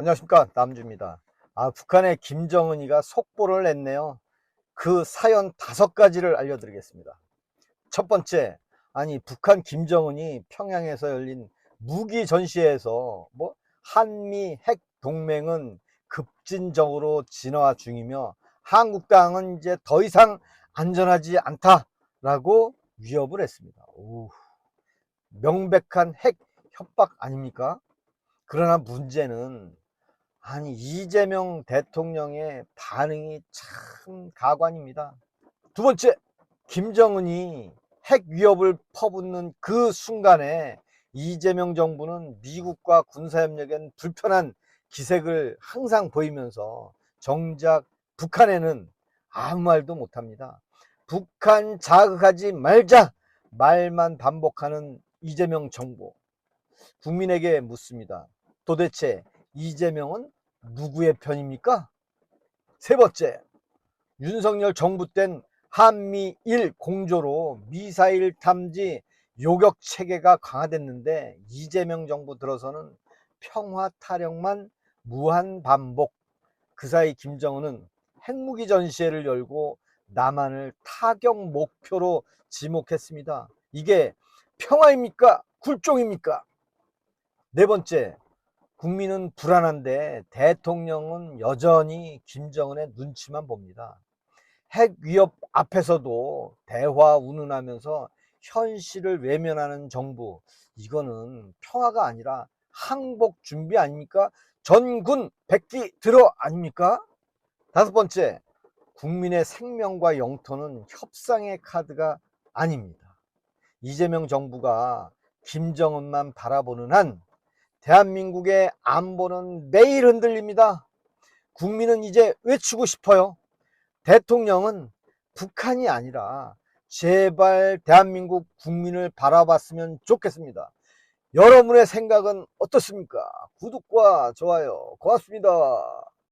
안녕하십니까 남주입니다. 아 북한의 김정은이가 속보를 냈네요. 그 사연 다섯 가지를 알려드리겠습니다. 첫 번째, 아니 북한 김정은이 평양에서 열린 무기 전시회에서 뭐 한미 핵 동맹은 급진적으로 진화 중이며 한국당은 이제 더 이상 안전하지 않다라고 위협을 했습니다. 오, 명백한 핵 협박 아닙니까? 그러나 문제는 아니 이재명 대통령의 반응이 참 가관입니다. 두 번째, 김정은이 핵 위협을 퍼붓는 그 순간에 이재명 정부는 미국과 군사협력엔 불편한 기색을 항상 보이면서 정작 북한에는 아무 말도 못합니다. 북한 자극하지 말자 말만 반복하는 이재명 정부. 국민에게 묻습니다. 도대체 이재명은 누구의 편입니까? 세 번째, 윤석열 정부 땐 한미일 공조로 미사일 탐지 요격 체계가 강화됐는데 이재명 정부 들어서는 평화 타령만 무한 반복. 그 사이 김정은은 핵무기 전시회를 열고 남한을 타격 목표로 지목했습니다. 이게 평화입니까? 굴종입니까? 네 번째, 국민은 불안한데 대통령은 여전히 김정은의 눈치만 봅니다. 핵 위협 앞에서도 대화 운운하면서 현실을 외면하는 정부, 이거는 평화가 아니라 항복 준비 아닙니까? 전군 백기 들어 아닙니까? 다섯 번째, 국민의 생명과 영토는 협상의 카드가 아닙니다. 이재명 정부가 김정은만 바라보는 한 대한민국의 안보는 매일 흔들립니다. 국민은 이제 외치고 싶어요. 대통령은 북한이 아니라 제발 대한민국 국민을 바라봤으면 좋겠습니다. 여러분의 생각은 어떻습니까? 구독과 좋아요 고맙습니다.